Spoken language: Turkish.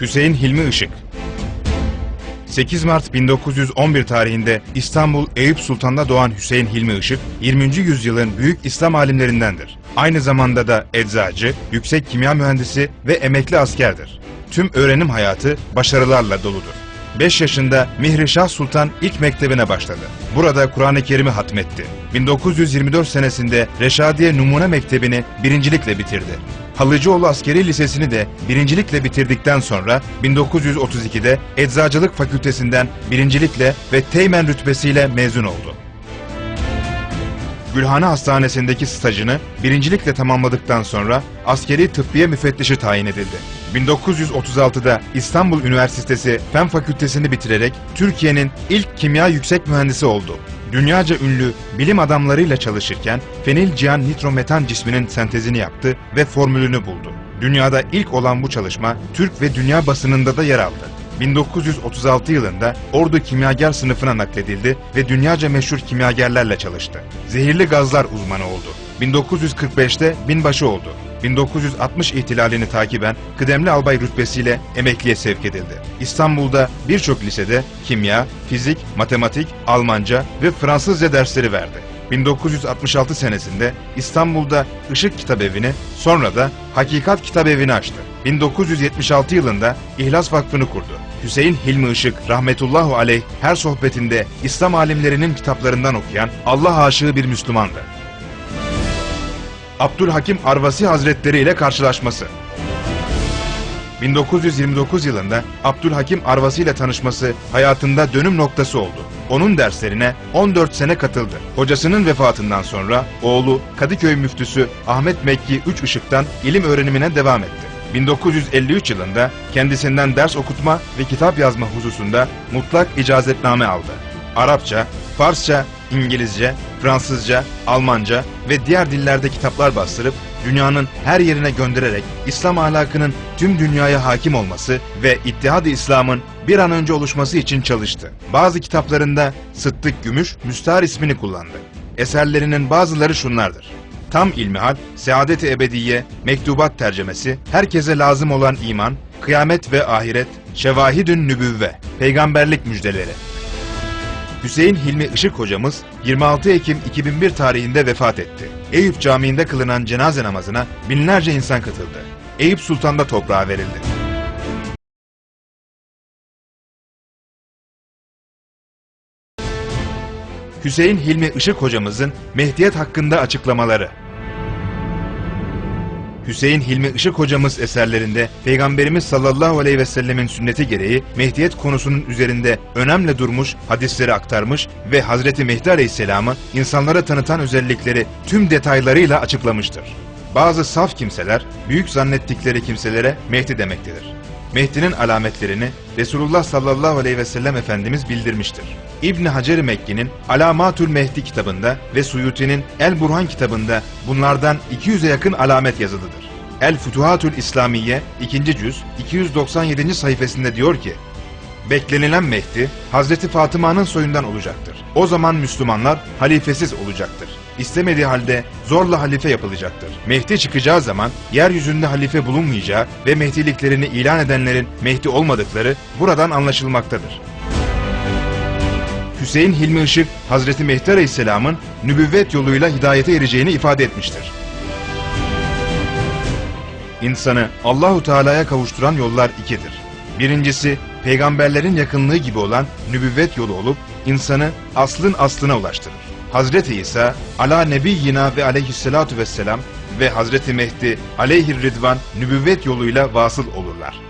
Hüseyin Hilmi Işık 8 Mart 1911 tarihinde İstanbul Eyüp Sultan'da doğan Hüseyin Hilmi Işık, 20. yüzyılın büyük İslam alimlerindendir. Aynı zamanda da eczacı, yüksek kimya mühendisi ve emekli askerdir. Tüm öğrenim hayatı başarılarla doludur. 5 yaşında Mihri Şah Sultan ilk mektebine başladı. Burada Kur'an-ı Kerim'i hatmetti. 1924 senesinde Reşadiye Numune Mektebi'ni birincilikle bitirdi. Halıcıoğlu Askeri Lisesi'ni de birincilikle bitirdikten sonra 1932'de Eczacılık Fakültesinden birincilikle ve Teğmen rütbesiyle mezun oldu. Gülhane Hastanesi'ndeki stajını birincilikle tamamladıktan sonra askeri tıbbiye müfettişi tayin edildi. 1936'da İstanbul Üniversitesi Fen Fakültesini bitirerek Türkiye'nin ilk kimya yüksek mühendisi oldu. Dünyaca ünlü bilim adamlarıyla çalışırken fenil cihan nitrometan cisminin sentezini yaptı ve formülünü buldu. Dünyada ilk olan bu çalışma Türk ve dünya basınında da yer aldı. 1936 yılında Ordu Kimyager sınıfına nakledildi ve dünyaca meşhur kimyagerlerle çalıştı. Zehirli gazlar uzmanı oldu. 1945'te binbaşı oldu. 1960 ihtilalini takiben kıdemli albay rütbesiyle emekliye sevk edildi. İstanbul'da birçok lisede kimya, fizik, matematik, Almanca ve Fransızca dersleri verdi. 1966 senesinde İstanbul'da Işık Kitabevi'ni, sonra da Hakikat Kitabevi'ni açtı. 1976 yılında İhlas Vakfı'nı kurdu. Hüseyin Hilmi Işık rahmetullahu aleyh her sohbetinde İslam alimlerinin kitaplarından okuyan Allah aşığı bir Müslümandı. Abdülhakim Arvasi Hazretleri ile karşılaşması 1929 yılında Abdülhakim Arvasi ile tanışması hayatında dönüm noktası oldu. Onun derslerine 14 sene katıldı. Hocasının vefatından sonra oğlu Kadıköy müftüsü Ahmet Mekki Üç Işık'tan ilim öğrenimine devam etti. 1953 yılında kendisinden ders okutma ve kitap yazma hususunda mutlak icazetname aldı. Arapça, Farsça, İngilizce, Fransızca, Almanca ve diğer dillerde kitaplar bastırıp dünyanın her yerine göndererek İslam ahlakının tüm dünyaya hakim olması ve İttihad-ı İslam'ın bir an önce oluşması için çalıştı. Bazı kitaplarında Sıddık Gümüş Müstahar ismini kullandı. Eserlerinin bazıları şunlardır. Tam ilmihal, Saadet-i Ebediye, Mektubat tercemesi, herkese lazım olan iman, kıyamet ve ahiret, şevahidün nübüvve, peygamberlik müjdeleri. Hüseyin Hilmi Işık hocamız 26 Ekim 2001 tarihinde vefat etti. Eyüp Camii'nde kılınan cenaze namazına binlerce insan katıldı. Eyüp Sultan'da toprağa verildi. Hüseyin Hilmi Işık hocamızın Mehdiyet hakkında açıklamaları. Hüseyin Hilmi Işık hocamız eserlerinde Peygamberimiz sallallahu aleyhi ve sellemin sünneti gereği Mehdiyet konusunun üzerinde önemli durmuş, hadisleri aktarmış ve Hazreti Mehdi aleyhisselamı insanlara tanıtan özellikleri tüm detaylarıyla açıklamıştır. Bazı saf kimseler, büyük zannettikleri kimselere Mehdi demektedir. Mehdi'nin alametlerini Resulullah sallallahu aleyhi ve sellem Efendimiz bildirmiştir. İbn Hacer Mekki'nin Alamatül Mehdi kitabında ve Suyuti'nin El Burhan kitabında bunlardan 200'e yakın alamet yazılıdır. El Futuhatül İslamiye 2. cüz 297. sayfasında diyor ki Beklenilen Mehdi Hazreti Fatıma'nın soyundan olacaktır. O zaman Müslümanlar halifesiz olacaktır. İstemediği halde zorla halife yapılacaktır. Mehdi çıkacağı zaman yeryüzünde halife bulunmayacağı ve Mehdiliklerini ilan edenlerin Mehdi olmadıkları buradan anlaşılmaktadır. Hüseyin Hilmi Işık, Hazreti Mehdi Aleyhisselam'ın nübüvvet yoluyla hidayete ereceğini ifade etmiştir. İnsanı Allahu Teala'ya kavuşturan yollar ikidir. Birincisi, peygamberlerin yakınlığı gibi olan nübüvvet yolu olup insanı aslın aslına ulaştırır. Hazreti İsa, ala nebiyyina ve aleyhissalatu vesselam ve Hazreti Mehdi aleyhir ridvan nübüvvet yoluyla vasıl olurlar.